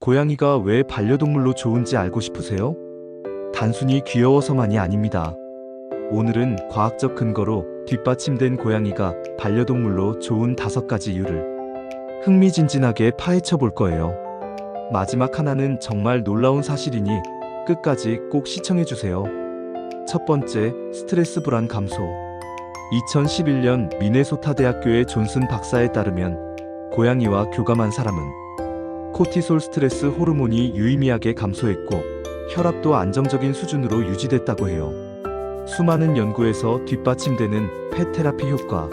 고양이가 왜 반려동물로 좋은지 알고 싶으세요? 단순히 귀여워서만이 아닙니다. 오늘은 과학적 근거로 뒷받침된 고양이가 반려동물로 좋은 다섯 가지 이유를 흥미진진하게 파헤쳐 볼 거예요. 마지막 하나는 정말 놀라운 사실이니 끝까지 꼭 시청해 주세요. 첫 번째, 스트레스 불안 감소. 2011년 미네소타 대학교의 존슨 박사에 따르면 고양이와 교감한 사람은 코티솔 스트레스 호르몬이 유의미하게 감소했고 혈압도 안정적인 수준으로 유지됐다고 해요. 수많은 연구에서 뒷받침되는 펫 테라피 효과.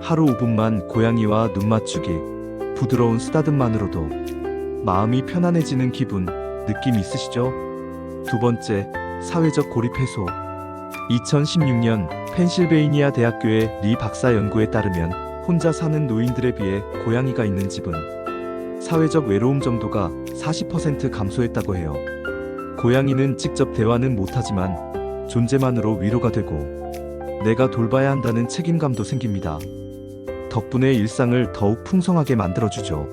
하루 5분만 고양이와 눈 맞추기, 부드러운 쓰다듬만으로도 마음이 편안해지는 기분, 느낌 있으시죠? 두 번째, 사회적 고립 해소. 2016년 펜실베이니아 대학교의 리 박사 연구에 따르면 혼자 사는 노인들에 비해 고양이가 있는 집은 사회적 외로움 정도가 40% 감소했다고 해요. 고양이는 직접 대화는 못하지만 존재만으로 위로가 되고 내가 돌봐야 한다는 책임감도 생깁니다. 덕분에 일상을 더욱 풍성하게 만들어주죠.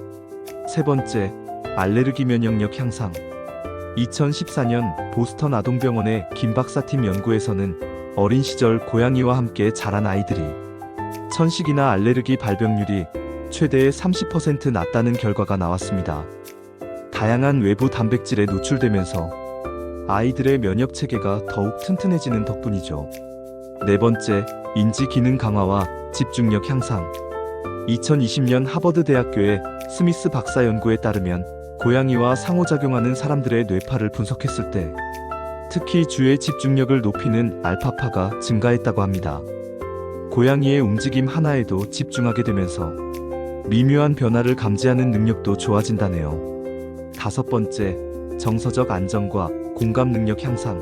세 번째, 알레르기 면역력 향상. 2014년 보스턴 아동병원의 김 박사팀 연구에서는 어린 시절 고양이와 함께 자란 아이들이 천식이나 알레르기 발병률이 최대 30% 낮다는 결과가 나왔습니다. 다양한 외부 단백질에 노출되면서 아이들의 면역 체계가 더욱 튼튼해지는 덕분이죠. 네 번째, 인지 기능 강화와 집중력 향상. 2020년 하버드 대학교의 스미스 박사 연구에 따르면 고양이와 상호작용하는 사람들의 뇌파를 분석했을 때 특히 주의 집중력을 높이는 알파파가 증가했다고 합니다. 고양이의 움직임 하나에도 집중하게 되면서 미묘한 변화를 감지하는 능력도 좋아진다네요. 다섯 번째, 정서적 안정과 공감 능력 향상.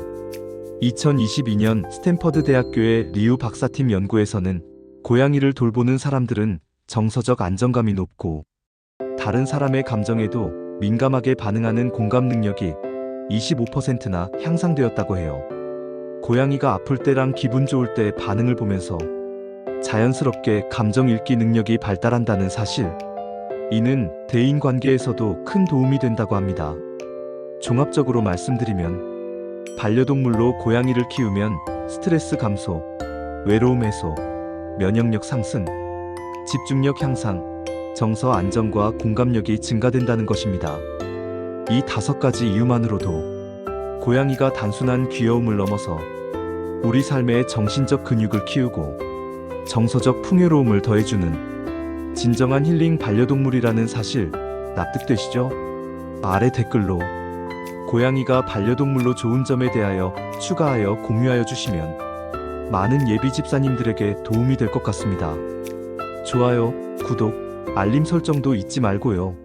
2022년 스탠퍼드 대학교의 리우 박사팀 연구에서는 고양이를 돌보는 사람들은 정서적 안정감이 높고 다른 사람의 감정에도 민감하게 반응하는 공감 능력이 25%나 향상되었다고 해요. 고양이가 아플 때랑 기분 좋을 때 반응을 보면서 자연스럽게 감정 읽기 능력이 발달한다는 사실. 이는 대인 관계에서도 큰 도움이 된다고 합니다. 종합적으로 말씀드리면 반려동물로 고양이를 키우면 스트레스 감소, 외로움 해소, 면역력 상승, 집중력 향상, 정서 안정과 공감력이 증가된다는 것입니다. 이 다섯 가지 이유만으로도 고양이가 단순한 귀여움을 넘어서 우리 삶의 정신적 근육을 키우고 정서적 풍요로움을 더해주는 진정한 힐링 반려동물이라는 사실 납득되시죠? 아래 댓글로 고양이가 반려동물로 좋은 점에 대하여 추가하여 공유하여 주시면 많은 예비 집사님들에게 도움이 될 것 같습니다. 좋아요, 구독, 알림 설정도 잊지 말고요.